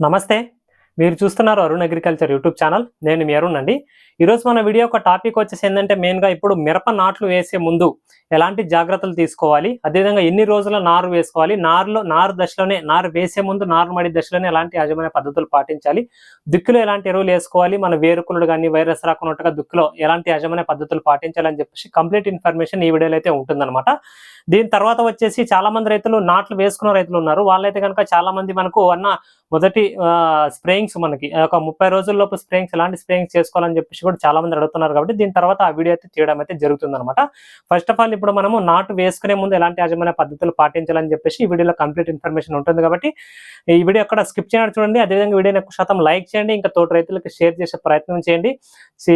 నమస్తే. మీరు చూస్తున్నారు అరుణ్ అగ్రికల్చర్ యూట్యూబ్ ఛానల్. నేను మీ అరుణ్ అండి. ఈరోజు మన వీడియో ఒక టాపిక్ వచ్చేసి ఏంటంటే మెయిన్గా ఇప్పుడు మిరప నాట్లు వేసే ముందు ఎలాంటి జాగ్రత్తలు తీసుకోవాలి? అదేవిధంగా ఎన్ని రోజుల నారు వేసుకోవాలి? నారులో నారు దశలోనే నారు వేసే ముందు నారు మడి దశలోనే ఎలాంటి యాజమాన్య పద్ధతులు పాటించాలి? దుక్కులో ఎలాంటి ఎరువులు వేసుకోవాలి? మన వేరుకులు కానీ వైరస్ రాకున్నట్టుగా దుక్కులో ఎలాంటి యాజమాన్య పద్ధతులు పాటించాలని చెప్పేసి కంప్లీట్ ఇన్ఫర్మేషన్ ఈ వీడియోలో అయితే ఉంటుందన్నమాట. దీని తర్వాత వచ్చేసి చాలా మంది రైతులు నాట్లు వేసుకున్న రైతులు ఉన్నారు. వాళ్ళైతే కనుక చాలా మంది మనకు అన్న మొదటి స్ప్రేయింగ్ స్ప్రేయింగ్స్ మనకి. ఒక ముప్పై రోజుల్లోపు స్ప్రేయింగ్స్ ఎలాంటి స్ప్రేయింగ్స్ చేసుకోవాలని చెప్పేసి కూడా చాలా మంది అడుగుతున్నారు కాబట్టి దీని తర్వాత ఆ వీడియో అయితే తీయడం అయితే జరుగుతుంది అనమాట ఫస్ట్ ఆఫ్ ఆల్ ఇప్పుడు మనము నాటు వేసుకునే ముందు ఎలాంటి యాజమాన్య పద్ధతులు పాటించాలని చెప్పేసి ఈ వీడియోలో కంప్లీట్ ఇన్ఫర్మేషన్ ఉంటుంది కాబట్టి ఈ వీడియో అక్కడ స్కిప్ చేయడం చూడండి. అదేవిధంగా వీడియోని ఎక్కువ శాతం లైక్ చేయండి. ఇంకా తోటి రైతులకు షేర్ చేసే ప్రయత్నం చేయండి.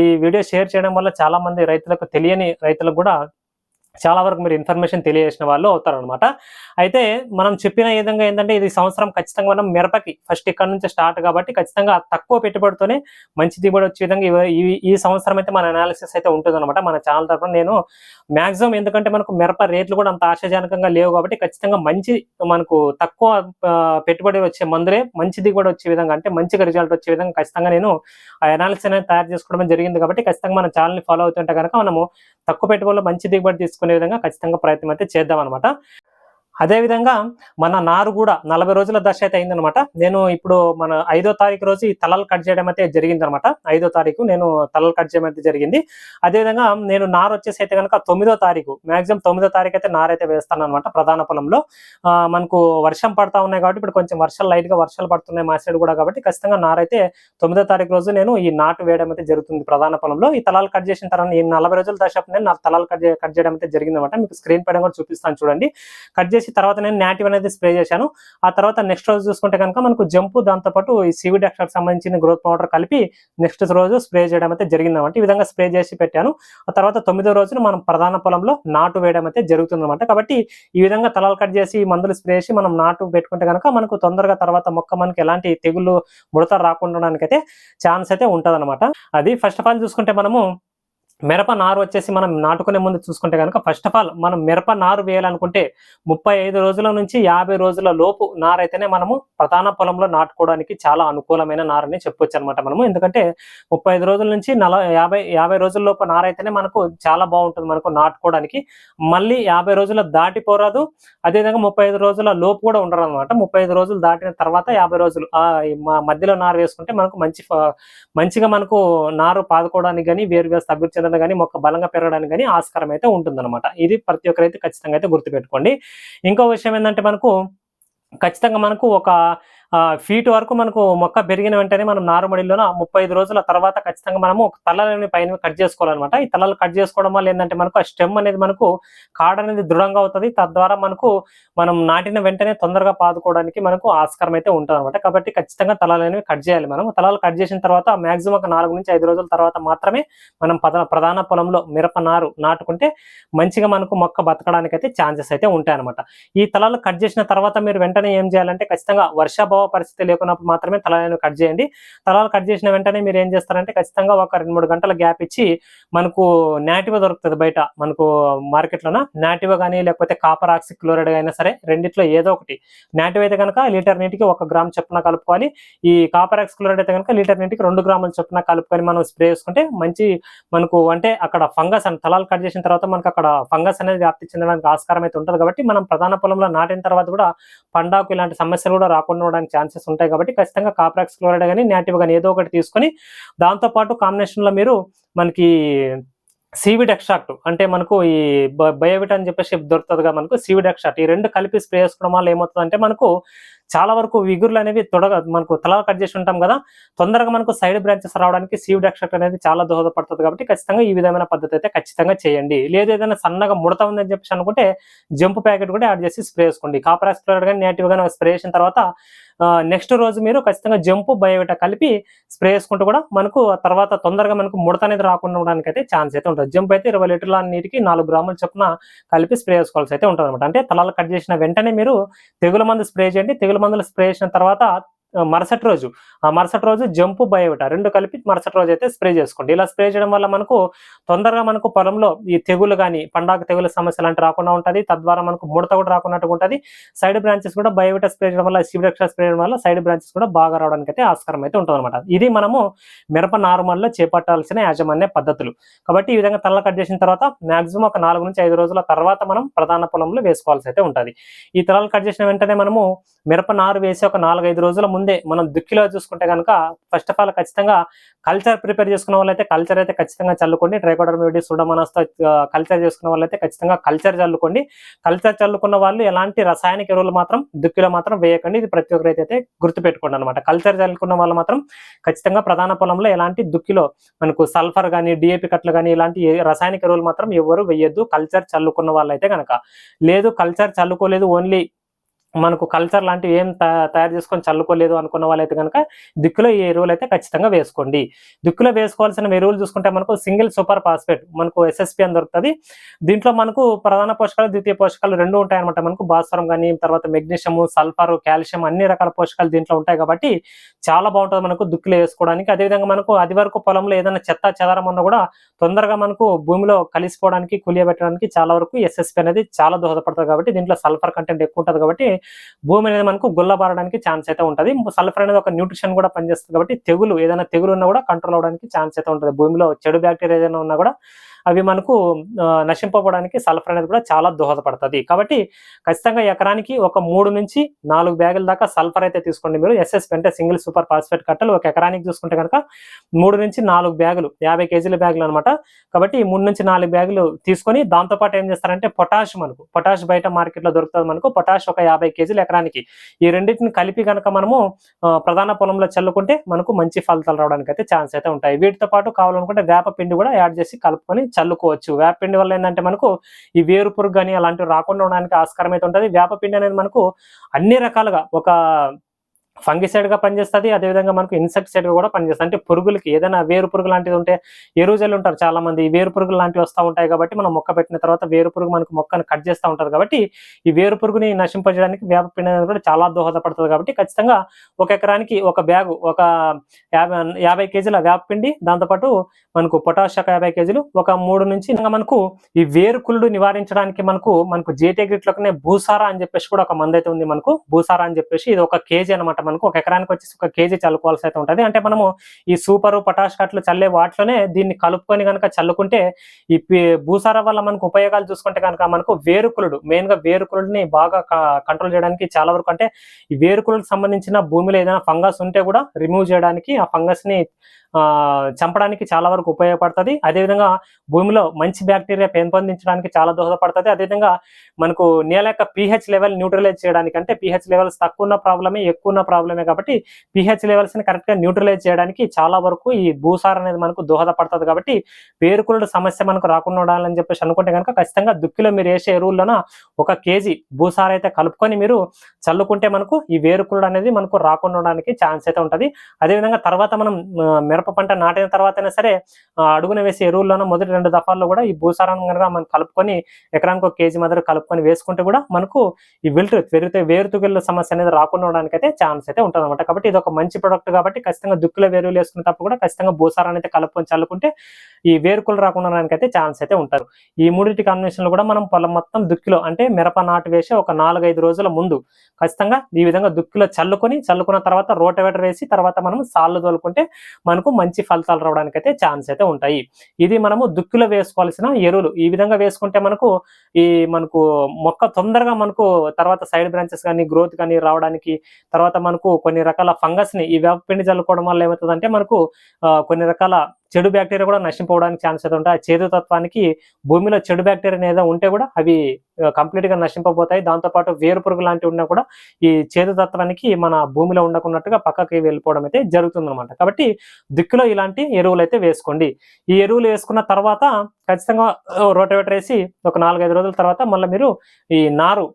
ఈ వీడియో షేర్ చేయడం వల్ల చాలా మంది రైతులకు తెలియని రైతులకు కూడా చాలా వరకు మీరు ఇన్ఫర్మేషన్ తెలియజేసిన వాళ్ళు అవుతారనమాట అయితే మనం చెప్పిన విధంగా ఏంటంటే ఇది సంవత్సరం ఖచ్చితంగా మనం మిరపకి ఫస్ట్ ఇక్కడ నుంచి స్టార్ట్ కాబట్టి ఖచ్చితంగా తక్కువ పెట్టుబడితోనే మంచి దిగుబడి వచ్చే విధంగా ఈ ఈ సంవత్సరం అయితే మన అనాలిసిస్ అయితే ఉంటుందన్నమాట. మన ఛానల్ తరఫున నేను మాక్సిమం ఎందుకంటే మనకు మిరప రేట్లు కూడా అంత ఆశాజనకంగా లేవు కాబట్టి ఖచ్చితంగా మంచి మనకు తక్కువ పెట్టుబడి వచ్చే మందులే మంచి దిగుబడి వచ్చే విధంగా అంటే మంచిగా రిజల్ట్ వచ్చే విధంగా ఖచ్చితంగా నేను ఆ అనాలిసిస్ అనేది తయారు చేసుకోవడం జరిగింది కాబట్టి ఖచ్చితంగా మన ఛానల్ని ఫాలో అవుతుంటే కనుక మనము తక్కువ పెట్టుబడిలో మంచి దిగుబడి తీసుకునే విధంగా ఖచ్చితంగా ప్రయత్నం అయితే చేద్దాం అనమాట అదేవిధంగా మన నారు కూడా నలభై రోజుల దశ అయితే అయిందనమాట నేను ఇప్పుడు మన ఐదో తారీఖు రోజు ఈ తలలు కట్ చేయడం అయితే జరిగింది అనమాట ఐదో తారీఖు నేను తలలు కట్ చేయడం అయితే జరిగింది. అదేవిధంగా నేను నారు వచ్చేసి అయితే కనుక తొమ్మిదో తారీఖు మాక్సిమం తొమ్మిదో తారీఖు అయితే నారు అయితే వేస్తాను అనమాట ప్రధాన పొలంలో. ఆ, మనకు వర్షం పడతా ఉన్నాయి కాబట్టి ఇప్పుడు కొంచెం వర్షాలు లైట్గా వర్షాలు పడుతున్నాయి మా సైడ్ కూడా కాబట్టి ఖచ్చితంగా నారు అయితే తొమ్మిదో తారీఖు రోజు నేను ఈ నాటు వేయడం అయితే జరుగుతుంది ప్రధాన పొలంలో. ఈ తలాలు కట్ చేసిన తర్వాత ఈ నలభై రోజుల దశ నేను నా తలాలు కట్ కట్ చేయడం అయితే జరిగిందనమాట మీకు స్క్రీన్ పైన కూడా చూపిస్తాను చూడండి. కట్ చేసి తర్వాత నేను నాటివ్ అనేది స్ప్రే చేశాను. ఆ తర్వాత నెక్స్ట్ రోజు చూసుకుంటే కనుక మనకు జంపు దాంతోపాటు ఈ సివిడ్ ఎక్స్ట్రాకి సంబంధించిన గ్రోత్ పౌడర్ కలిపి నెక్స్ట్ రోజు స్ప్రే చేయడం అయితే జరిగిందనమాట ఈ విధంగా స్ప్రే చేసి పెట్టాను. ఆ తర్వాత తొమ్మిదో రోజున మనం ప్రధాన పొలంలో నాటు వేయడం అయితే జరుగుతుంది అనమాట కాబట్టి ఈ విధంగా తలాలు కట్ చేసి మందులు స్ప్రే చేసి మనం నాటు పెట్టుకుంటే కనుక మనకు తొందరగా తర్వాత మొక్క మనకి ఎలాంటి తెగుళ్ళు ముడత రాకుండా అయితే ఛాన్స్ అయితే ఉంటది అది ఫస్ట్ ఆఫ్ ఆల్ చూసుకుంటే మనము మిరప నారు వచ్చేసి మనం నాటుకునే ముందు చూసుకుంటే కనుక ఫస్ట్ ఆఫ్ ఆల్ మనం మిరప నారు వేయాలనుకుంటే ముప్పై ఐదు రోజుల నుంచి యాభై రోజుల లోపు నారు అయితేనే మనము ప్రధాన పొలంలో నాటుకోవడానికి చాలా అనుకూలమైన నారని చెప్పొచ్చు అనమాట మనము. ఎందుకంటే ముప్పై ఐదు రోజుల నుంచి నల యాభై యాభై రోజుల లోపు నారు అయితేనే మనకు చాలా బాగుంటుంది మనకు నాటుకోవడానికి. మళ్ళీ యాభై రోజుల దాటిపోరాదు అదేవిధంగా ముప్పై ఐదు రోజుల లోపు కూడా ఉండరు అనమాట ముప్పై ఐదు రోజులు దాటిన తర్వాత యాభై రోజులు ఆ మధ్యలో నారు వేసుకుంటే మనకు మంచి మంచిగా మనకు నారు పాదుకోవడానికి కానీ వేరు వేరు అభివృద్ధి పెరగడానికి కానీ మొక్క బలంగా పెరగడానికి కానీ ఆస్కారం అయితే ఉంటుందన్నమాట. ఇది ప్రతి ఒక్కరైతే ఖచ్చితంగా అయితే గుర్తుపెట్టుకోండి. ఇంకో విషయం ఏంటంటే మనకు ఖచ్చితంగా మనకు ఒక ఫీట్ వరకు మనకు మొక్క పెరిగిన వెంటనే మనం నారుమడిలోన ముప్పై ఐదు రోజుల తర్వాత ఖచ్చితంగా మనము తలలని పైన కట్ చేసుకోవాలన్నమాట. ఈ తలలు కట్ చేసుకోవడం వల్ల ఏంటంటే మనకు ఆ స్టెమ్ అనేది మనకు కాడ అనేది దృఢంగా అవుతుంది. తద్వారా మనకు మనం నాటిన వెంటనే తొందరగా పాదుకోవడానికి మనకు ఆస్కారం అయితే ఉంటుంది అనమాట కాబట్టి ఖచ్చితంగా తలలు అనేవి కట్ చేయాలి మనం. తలలు కట్ చేసిన తర్వాత మాక్సిమం ఒక నాలుగు నుంచి ఐదు రోజుల తర్వాత మాత్రమే మనం ప్రధాన ప్రధాన పొలంలో మిరప నారు నాటుకుంటే మంచిగా మనకు మొక్క బతకడానికి అయితే ఛాన్సెస్ అయితే ఉంటాయి అనమాట ఈ తలలు కట్ చేసిన తర్వాత మీరు వెంటనే ఏం చేయాలంటే ఖచ్చితంగా వర్షాభావ పరిస్థితి లేకున్నప్పుడు మాత్రమే తలని కట్ చేయండి. తలాలు కట్ చేసిన వెంటనే మీరు ఏం చేస్తారంటే ఖచ్చితంగా ఒక రెండు మూడు గంటల గ్యాప్ ఇచ్చి మనకు నాటివ దొరుకుతుంది బయట మనకు మార్కెట్లోన. నాటివ కానీ లేకపోతే కాపర్ ఆక్సి క్లోరైడ్ అయినా సరే రెండిట్లో ఏదో ఒకటి. నాటివ్ అయితే కనుక లీటర్ నీటికి ఒక గ్రామ్ చొప్పున కలుపుకోవాలి ఈ కాపర్ ఆక్సి క్లోరైడ్ అయితే కనుక లీటర్ నీటికి రెండు గ్రాముల చొప్పున కలుపుకొని మనం స్ప్రే చేసుకుంటే మంచి మనకు అంటే అక్కడ ఫంగస్ అని తలాలు కట్ చేసిన తర్వాత మనకు అక్కడ ఫంగస్ అనేది వ్యాప్తి చెందడానికి ఆస్కారం అయితే ఉంటుంది కాబట్టి మనం ప్రధాన పొలంలో నాటిన తర్వాత కూడా పండాకు ఇలాంటి సమస్యలు కూడా రాకుండా ఛాన్సెస్ ఉంటాయి కాబట్టి ఖచ్చితంగా కాప్రాక్స్ క్లోరైడ్ కానీ నాటివ్ కానీ ఏదో ఒకటి తీసుకొని దాంతోపాటు కాంబినేషన్లో మీరు మనకి సీవిడ్ ఎక్స్ట్రాక్ట్ అంటే మనకు ఈ బయోవిట్ అని చెప్పేసి దొరుకుతుంది మనకు సీవిడ్ ఎక్స్ట్రాక్ట్ ఈ రెండు కలిపి స్ప్రే చేసుకోవడం వల్ల ఏమవుతుంది అంటే మనకు చాలా వరకు విగురులు అనేవి తొడగ మనకు తల కట్ చేసి ఉంటాం కదా తొందరగా మనకు సైడ్ బ్రాంచెస్ రావడానికి సీవిడ్ ఎక్స్ట్రాక్ట్ అనేది చాలా దోహదపడుతుంది కాబట్టి ఖచ్చితంగా ఈ విధమైన పద్ధతి అయితే ఖచ్చితంగా చేయండి. లేదు ఏదైనా సన్నగా ముడత ఉందని చెప్పేసి అనుకుంటే జంప్ ప్యాకెట్ కూడా యాడ్ చేసి స్ప్రే చేసుకోండి. కాపర్ ఎక్స్ప్లోర్ కానీ నేటివ్ కానీ స్ప్రే చేసిన తర్వాత నెక్స్ట్ రోజు మీరు ఖచ్చితంగా జంపు బయోవిటా కలిపి స్ప్రే చేసుకుంటూ కూడా మనకు తర్వాత తొందరగా మనకు ముడత అనేది రాకుండా ఉండడానికి అయితే ఛాన్స్ అయితే ఉంటుంది. జంప్ అయితే ఇరవై లీటర్ల నీటికి నాలుగు గ్రాముల చొప్పున కలిపి స్ప్రే చేసుకోవాల్సి అయితే ఉంటుంది అనమాట అంటే తలాలు కట్ చేసిన వెంటనే మీరు తెగుల మందు స్ప్రే చేయండి. తెగుల మందులు స్ప్రే చేసిన తర్వాత మరుసటి రోజు. ఆ మరుసటి రోజు జంపు బయోట రెండు కలిపి మరుసటి రోజు అయితే స్ప్రే చేసుకోండి. ఇలా స్ప్రే చేయడం వల్ల మనకు తొందరగా మనకు పొలంలో ఈ తెగులు కానీ పండాకు తెగుల సమస్యలు అంటే రాకుండా ఉంటుంది. తద్వారా మనకు ముడత కూడా రాకున్నట్టు ఉంటుంది. సైడ్ బ్రాంచెస్ కూడా బయోట స్ప్రే చేయడం వల్ల శివరక్ష స్ప్రే చేయడం వల్ల సైడ్ బ్రాంచెస్ కూడా బాగా రావడానికి అయితే ఆస్కారం అయితే ఉంటుందన్నమాట. ఇది మనము మిరప నార్మల్లో చేపట్టాల్సిన యాజమాన్య పద్ధతులు. కాబట్టి ఈ విధంగా తల్ల కట్ చేసిన తర్వాత మాక్సిమం ఒక నాలుగు నుంచి ఐదు రోజుల తర్వాత మనం ప్రధాన పొలంలో వేసుకోవాల్సి అయితే ఉంటుంది. ఈ తలలు కట్ చేసిన వెంటనే మనము మిరప నారు వేసి ఒక నాలుగైదు రోజుల ముందు మనం దుక్కిలో చూసుకుంటే కనుక ఫస్ట్ ఆఫ్ ఆల్ ఖచ్చితంగా కల్చర్ ప్రిపేర్ చేసుకున్న వాళ్ళైతే కల్చర్ అయితే ఖచ్చితంగా చల్లుకోండి. ట్రైకోడర్మిడి సుడమనస్తో కల్చర్ చేసుకున్న వాళ్ళైతే ఖచ్చితంగా కల్చర్ చల్లుకోండి. కల్చర్ చల్లుకున్న వాళ్ళు ఎలాంటి రసాయనిక ఎరువులు మాత్రం దుక్కిలో మాత్రం వేయకండి. ఇది ప్రతి ఒక్కరైతే అయితే గుర్తుపెట్టుకోండి అనమాట కల్చర్ చల్లుకున్న వాళ్ళు మాత్రం ఖచ్చితంగా ప్రధాన పొలంలో ఎలాంటి దుక్కిలో మనకు సల్ఫర్ కానీ డిఏపి కట్లు కానీ ఇలాంటి రసాయనిక ఎరువులు మాత్రం ఎవరు వేయద్దు. కల్చర్ చల్లుకున్న వాళ్ళైతే కనుక లేదు కల్చర్ చల్లుకోలేదు ఓన్లీ మనకు కల్చర్ లాంటివి ఏం తయారు చేసుకొని చల్లుకోలేదు అనుకున్న వాళ్ళైతే కనుక దిక్కులో ఈ ఎరువులు అయితే ఖచ్చితంగా వేసుకోండి. దిక్కులో వేసుకోవాల్సిన ఎరువులు చూసుకుంటే మనకు సింగిల్ సూపర్ ఫాస్ఫేట్ మనకు ఎస్ఎస్పి అని దొరుకుతుంది. దీంట్లో మనకు ప్రధాన పోషకాలు ద్వితీయ పోషకాలు రెండు ఉంటాయన్నమాట. మనకు భాస్వరం కానీ తర్వాత మెగ్నీషియం సల్ఫర్ కాల్షియం అన్ని రకాల పోషకాలు దీంట్లో ఉంటాయి కాబట్టి చాలా బాగుంటుంది మనకు దుక్కులో వేసుకోవడానికి. అదేవిధంగా మనకు అది వరకు పొలంలో ఏదైనా చెత్త చెదరం ఉన్నా కూడా తొందరగా మనకు భూమిలో కలిసిపోవడానికి కులియబెట్టడానికి చాలా వరకు ఎస్ఎస్పి అనేది చాలా దోహదపడుతుంది కాబట్టి దీంట్లో సల్ఫర్ కంటెంట్ ఎక్కువ ఉంటుంది కాబట్టి భూమి అనేది మనకు గుల్లబారడానికి ఛాన్స్ అయితే ఉంటుంది. సల్ఫర్ అనేది ఒక న్యూట్రిషన్ కూడా పనిచేస్తుంది కాబట్టి తెగులు ఏదైనా తెగులు ఉన్నా కూడా కంట్రోల్ అవడానికి ఛాన్స్ అయితే ఉంటుంది. భూమిలో చెడు బ్యాక్టీరియా ఏదైనా ఉన్నా కూడా అవి మనకు ఆ, నశింపబడడానికి సల్ఫర్ అనేది కూడా చాలా దోహదపడుతుంది. కాబట్టి ఖచ్చితంగా ఎకరానికి ఒక మూడు నుంచి నాలుగు బ్యాగుల దాకా సల్ఫర్ అయితే తీసుకోండి మీరు. ఎస్ఎస్ అంటే సింగిల్ సూపర్ ఫాస్ఫేట్ కట్టలు ఒక ఎకరానికి చూసుకుంటే కనుక మూడు నుంచి నాలుగు బ్యాగులు యాభై కేజీల బ్యాగులు అనమాట కాబట్టి మూడు నుంచి నాలుగు బ్యాగులు తీసుకొని దాంతోపాటు ఏం చేస్తారంటే పొటాష్ మనకు పొటాష్ బయట మార్కెట్లో దొరుకుతుంది మనకు పొటాష్ ఒక యాభై కేజీలు ఎకరానికి. ఈ రెండింటిని కలిపి కనుక మనము ప్రధాన పొలంలో చల్లుకుంటే మనకు మంచి ఫలితాలు రావడానికి అయితే ఛాన్స్ అయితే ఉంటాయి. వీటితో పాటు కావాలనుకుంటే వేప పిండి కూడా యాడ్ చేసి కలుపుకొని చల్లుకోవచ్చు. వేపపిండి వల్ల ఏంటంటే మనకు ఈ వేరు పురుగు కానీ అలాంటివి రాకుండా ఉండడానికి ఆస్కారం అయితే ఉంటుంది. వేప పిండి అనేది మనకు అన్ని రకాలుగా ఒక ఫంగిసైడ్గా పనిచేస్తుంది అదేవిధంగా మనకు ఇన్సెక్టిసైడ్గా కూడా పనిచేస్తుంది. అంటే పురుగులకి ఏదైనా వేరు పురుగు లాంటిది ఉంటే ఎరువుజలు ఉంటారు చాలా మంది వేరు పురుగులు లాంటివి వస్తూ ఉంటాయి కాబట్టి మనం మొక్క పెట్టిన తర్వాత వేరు పురుగు మనకు మొక్కను కట్ చేస్తూ ఉంటారు కాబట్టి ఈ వేరు పురుగుని నశింపజేయడానికి వేప పిండి కూడా చాలా దోహదపడుతుంది కాబట్టి ఖచ్చితంగా ఒక ఎకరానికి ఒక బ్యాగ్ ఒక యాభై యాభై కేజీల వేప పిండి దాంతోపాటు మనకు పొటాష్ ఒక యాభై కేజీలు ఒక మూడు నుంచి ఇంకా మనకు ఈ వేరుకుళ్ళు నివారించడానికి మనకు మనకు జేటే గ్రిట్లోనే భూసారా అని చెప్పేసి కూడా ఒక మంది అయితే ఉంది మనకు భూసారా అని చెప్పేసి ఇది ఒక కేజీ అనమాట మనకు ఒక ఎకరానికి వచ్చేసి ఒక కేజీ చల్లుకోవాల్సి అయితే ఉంటుంది. అంటే మనము ఈ సూపర్ పొటాష్ కట్లు చల్లే వాటిలోనే దీన్ని కలుపుకొని కనుక చల్లుకుంటే ఈ భూసార వల్ల మనకు ఉపయోగాలు చూసుకుంటే కనుక మనకు వేరుకులుడు మెయిన్గా వేరుకులుడిని బాగా కంట్రోల్ చేయడానికి చాలా వరకు అంటే ఈ వేరుకులకు సంబంధించిన భూమిలో ఏదైనా ఫంగస్ ఉంటే కూడా రిమూవ్ చేయడానికి ఆ ఫంగస్ని చంపడానికి చాలా వరకు ఉపయోగపడుతుంది. అదేవిధంగా భూమిలో మంచి బ్యాక్టీరియా పెంపొందించడానికి చాలా దోహదపడుతుంది. అదేవిధంగా మనకు నేల యొక్క పిహెచ్ లెవెల్ న్యూట్రలైజ్ చేయడానికి అంటే పిహెచ్ లెవెల్స్ తక్కువ ఉన్న ప్రాబ్లమే ఎక్కువ ఉన్న ప్రాబ్లమే కాబట్టి పిహెచ్ లెవెల్స్ని న్యూట్రలైజ్ చేయడానికి చాలా వరకు ఈ భూసార్ అనేది మనకు దోహదపడుతుంది కాబట్టి పేరుకుల సమస్య మనకు రాకుండా ఉండాలని చెప్పేసి అనుకుంటే కనుక ఖచ్చితంగా దుక్కిలో మీరు వేసే ఎరువుల్లోన ఒక కేజీ భూసార్ అయితే కలుపుకొని మీరు చల్లుకుంటే మనకు ఈ వేరుకులు అనేది మనకు రాకుండా ఉండడానికి ఛాన్స్ అయితే ఉంటుంది. అదేవిధంగా తర్వాత మనం మిరప పంట నాటిన తర్వాత అయినా సరే అడుగున వేసే ఎరువుల్లోనూ మొదటి రెండు దఫాల్లో కూడా ఈ భూసారాన్ని కనుక మనం కలుపుకొని ఎకరానికి ఒక కేజీ మాదిరి కలుపుకొని వేసుకుంటే కూడా మనకు ఈ విల్ట్ వెరితే వేరుతుగిళ్ళ సమస్య అనేది రాకుండా ఉండడానికి అయితే ఛాన్స్ అయితే ఉంటుంది అనమాట కాబట్టి ఇది ఒక మంచి ప్రొడక్ట్ కాబట్టి ఖచ్చితంగా దుక్కుల వేరువులు వేసుకునేటప్పుడు కూడా ఖచ్చితంగా భూసారాన్ని అయితే కలుపుకొని చల్లుకుంటే ఈ వేరుకులు రాకుండా ఉండడానికి అయితే ఛాన్స్ అయితే ఉంటారు. ఈ మూడింటి కాంబినేషన్లో కూడా మనం పొలం మొత్తం దుక్కిలో అంటే మిరప నాటు వేసి ఒక నాలుగైదు రోజుల ముందు ఖచ్చితంగా ఈ విధంగా దుక్కిలో చల్లుకొని చల్లుకున్న తర్వాత రోటవేటర్ వేసి తర్వాత మనం సాళ్ళు తోలుకుంటే మనకు మంచి ఫలితాలు రావడానికి అయితే ఛాన్స్ అయితే ఉంటాయి. ఇది మనము దుక్కిలో వేసుకోవాల్సిన ఎరువులు. ఈ విధంగా వేసుకుంటే మనకు ఈ మనకు మొక్క తొందరగా మనకు తర్వాత సైడ్ బ్రాంచెస్ కానీ గ్రోత్ కానీ రావడానికి తర్వాత మనకు కొన్ని రకాల ఫంగస్ని ఈ వేప పిండి చల్లుకోవడం వల్ల ఏమవుతుందంటే మనకు ఆ, కొన్ని రకాల చెడు బ్యాక్టీరియా కూడా నశింపోవడానికి ఛాన్స్ అయితే ఉంటాయి. ఆ చేదు తత్వానికి భూమిలో చెడు బ్యాక్టీరియా ఏదో ఉంటే కూడా అవి కంప్లీట్గా నశింపబోతాయి. దాంతోపాటు వేరు పురుగు లాంటివి ఉన్నా కూడా ఈ చేదు తత్వానికి మన భూమిలో ఉండకున్నట్టుగా పక్కకి వెళ్ళిపోవడం అయితే జరుగుతుందన్నమాట. కాబట్టి దిక్కులో ఇలాంటి ఎరువులు అయితే వేసుకోండి. ఈ ఎరువులు వేసుకున్న తర్వాత ఖచ్చితంగా రోటవేటర్ వేసి ఒక నాలుగైదు రోజుల తర్వాత మళ్ళీ మీరు ఈ నారు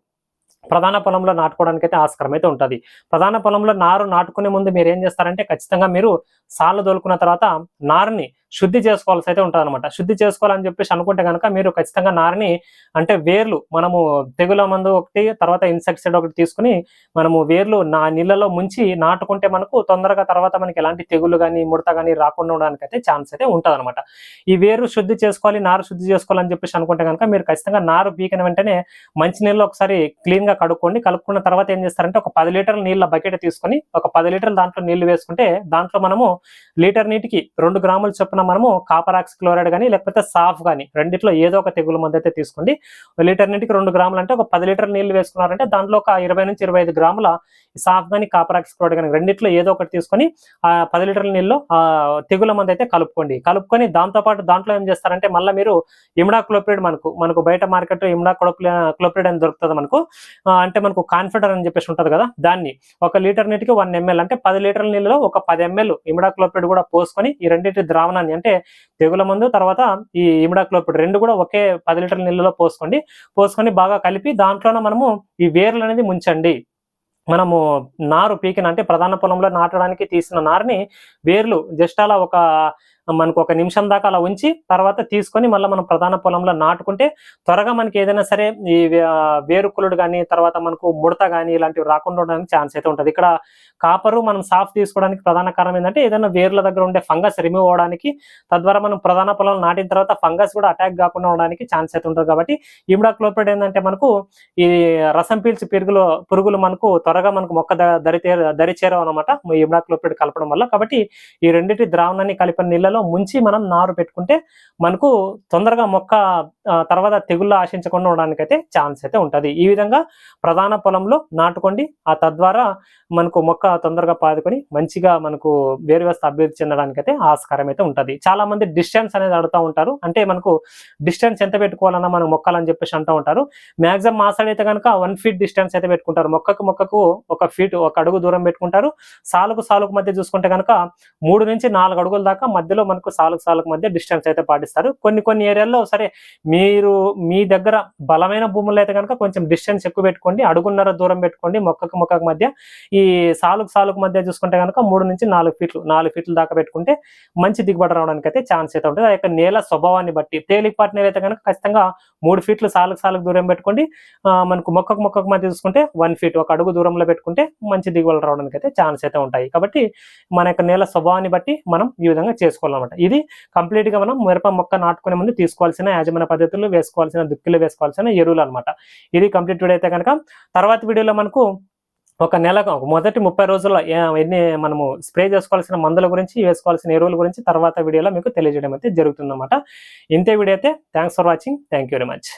ప్రధాన పొలంలో నాటుకోవడానికి అయితే ఆస్కారం అయితే ఉంటుంది. ప్రధాన పొలంలో నారు నాటుకునే ముందు మీరు ఏం చేస్తారంటే ఖచ్చితంగా మీరు సార్లు దొలుకున్న తర్వాత నారుని శుద్ధి చేసుకోవాల్సి అయితే ఉంటుంది అనమాట శుద్ధి చేసుకోవాలని చెప్పేసి అనుకుంటే కనుక మీరు ఖచ్చితంగా నారని అంటే వేర్లు మనము తెగుల మందు ఒకటి తర్వాత ఇన్సెక్టిసైడ్ ఒకటి తీసుకుని మనము వేర్లు నా నీళ్ళలో ముంచి నాటుకుంటే మనకు తొందరగా తర్వాత మనకి ఎలాంటి తెగులు కానీ ముడత కానీ రాకుండా ఉండడానికి అయితే ఛాన్స్ అయితే ఉంటుంది అనమాట ఈ వేరు శుద్ధి చేసుకోవాలి నారు శుద్ధి చేసుకోవాలని చెప్పేసి అనుకుంటే కనుక మీరు ఖచ్చితంగా నారు పీకిన వెంటనే మంచి నీళ్ళు ఒకసారి క్లీన్గా కడుక్కోండి. కలుపుకున్న తర్వాత ఏం చేస్తారంటే ఒక పది లీటర్ల నీళ్ళ బకెట్ తీసుకొని ఒక పది లీటర్లు దాంట్లో నీళ్ళు వేసుకుంటే దాంట్లో మనము లీటర్ నీటికి రెండు గ్రాములు చొప్పున మనము కాపరాక్స్ క్లోరైడ్ కానీ లేకపోతే సాఫ్ కానీ రెండిట్లో ఏదో ఒక తెగులు మందు అయితే తీసుకోండి. లీటర్ నీటికి రెండు గ్రాములు అంటే ఒక పది లీటర్ నీళ్ళు వేసుకున్నారంటే దాంట్లో ఒక ఇరవై నుంచి ఇరవై ఐదు గ్రాముల సాఫ్ కానీ కాపరాక్స్ క్లోరైడ్ కానీ రెండిట్లో ఏదో ఒకటి తీసుకొని ఆ పది లీటర్ల నీళ్ళు ఆ తెగుల మందు అయితే కలుపుకోండి. కలుపుకొని దాంతో పాటు దాంట్లో ఏం చేస్తారంటే మళ్ళీ మీరు ఇమ్డా క్లోప్రిడ్ మనకు మనకు బయట మార్కెట్ ఇమ్డా క్లోప్రిడ్ అని దొరుకుతుంది మనకు. అంటే మనకు కాన్ఫిడర్ అని చెప్పేసి ఉంటుంది కదా దాన్ని. ఒక లీటర్ నీటికి వన్ ఎంఎల్ అంటే పది లీటర్ల నీళ్ళలో ఒక పది ఎంఎల్ ఇమిడాక్లోపిడ్ కూడా పోసుకొని ఈ రెండింటి ద్రావణాన్ని అంటే తెగుల మందు తర్వాత ఈ ఇమిడాక్లోపిడ్ రెండు కూడా ఒకే పది లీటర్ల నీళ్ళలో పోసుకోండి. పోసుకొని బాగా కలిపి దాంట్లోనే మనము ఈ వేర్లు అనేది ముంచండి. మనము నారు పీకిన అంటే ప్రధాన పొలంలో నాటడానికి తీసిన నారుని వేర్లు జస్ట్ అలా ఒక మనకు ఒక నిమిషం దాకా అలా ఉంచి తర్వాత తీసుకొని మళ్ళీ మనం ప్రధాన పొలంలో నాటుకుంటే త్వరగా మనకి ఏదైనా సరే ఈ వేరుకులుడు కానీ తర్వాత మనకు ముడత కానీ ఇలాంటివి రాకుండా ఉండడానికి ఛాన్స్ అయితే ఉంటుంది. ఇక్కడ కాపరు మనం సాఫ్ తీసుకోవడానికి ప్రధాన కారణం ఏంటంటే ఏదైనా వేర్ల దగ్గర ఉండే ఫంగస్ రిమూవ్ అవడానికి తద్వారా మనం ప్రధాన పొలం నాటిన తర్వాత ఫంగస్ కూడా అటాక్ కాకుండా ఉండడానికి ఛాన్స్ అయితే ఉంటుంది. కాబట్టి ఇమిడాక్లోపైడ్ ఏంటంటే మనకు ఈ రసం పీల్చి పెరుగులు పురుగులు మనకు త్వరగా మనకు మొక్క దరి తేర- దరి చేరవు అనమాట ఇమిడాక్లోపైడ్ కలపడం వల్ల. కాబట్టి ఈ రెండింటి ద్రావణాన్ని కలిపిన నీళ్ళలో ముంచి మనం నారు పెట్టుకుంటే మనకు తొందరగా మొక్క తర్వాత తెగుళ్ళు ఆశించకుండా ఉండడానికి అయితే ఛాన్స్ అయితే ఉంటుంది. ఈ విధంగా ప్రధాన పొలంలో నాటుకోండి. ఆ తద్వారా మనకు మొక్క తొందరగా పాదుకొని మంచిగా మనకు వేరు వ్యవస్థ అభివృద్ధి చెందడానికి అయితే ఆస్కారం అయితే ఉంటుంది. చాలా మంది డిస్టెన్స్ అనేది అడుగుతూ ఉంటారు. అంటే మనకు డిస్టెన్స్ ఎంత పెట్టుకోవాలన్నా మనం అని చెప్పేసి అంటూ ఉంటారు. మాక్సిమం మా సైడ్ అయితే కనుక వన్ ఫీట్ డిస్టెన్స్ అయితే పెట్టుకుంటారు. మొక్కకు మొక్కకు ఒక ఫీట్ ఒక అడుగు దూరం పెట్టుకుంటారు. సాలుకు సాలుకు మధ్య చూసుకుంటే కనుక మూడు నుంచి నాలుగు అడుగుల దాకా మధ్యలో మనకు సాలకు సాలుకు మధ్య డిస్టెన్స్ అయితే పాటిస్తారు. కొన్ని కొన్ని ఏరియాల్లో సరే మీరు మీ దగ్గర బలమైన భూముల్లో అయితే కనుక కొంచెం డిస్టెన్స్ ఎక్కువ పెట్టుకోండి అడుగున్నర దూరం పెట్టుకోండి మొక్కకు మొక్కకు మధ్య ఈ సాలుకు సాలుకు మధ్య చూసుకుంటే కనుక మూడు నుంచి నాలుగు ఫీట్లు నాలుగు ఫీట్ల దాకా పెట్టుకుంటే మంచి దిగుబడి రావడానికి అయితే ఛాన్స్ అయితే ఉంటుంది. ఆ యొక్క నేల స్వభావాన్ని బట్టి తేలికపాటి నేల అయితే కనుక ఖచ్చితంగా మూడు ఫీట్లు సాలుకు సాలుకు దూరం పెట్టుకోండి. మనకు మొక్కకు మొక్కకు మధ్య చూసుకుంటే వన్ ఫీట్ ఒక అడుగు దూరంలో పెట్టుకుంటే మంచి దిగుబడి రావడానికి అయితే ఛాన్స్ అయితే ఉంటాయి. కాబట్టి మన యొక్క నేల స్వభావాన్ని బట్టి మనం ఈ విధంగా చేసుకోవాలి. అనమాట. ఇది కంప్లీట్గా మనం మిరప మొక్క నాటుకునే ముందు తీసుకోవాల్సిన యాజమాన్య పద్ధతులు వేసుకోవాల్సిన దుక్కిలో వేసుకోవాల్సిన ఎరువులు అనమాట. ఇది కంప్లీట్ వీడియో అయితే కనుక తర్వాత వీడియోలో మనకు ఒక నెల మొదటి ముప్పై రోజుల్లో ఎన్ని మనము స్ప్రే చేసుకోవాల్సిన మందుల గురించి వేసుకోవాల్సిన ఎరువుల గురించి తర్వాత వీడియోలో మీకు తెలియజేయడం అయితే జరుగుతుందన్నమాట. ఇంతే వీడియో అయితే thanks for watching thank you very much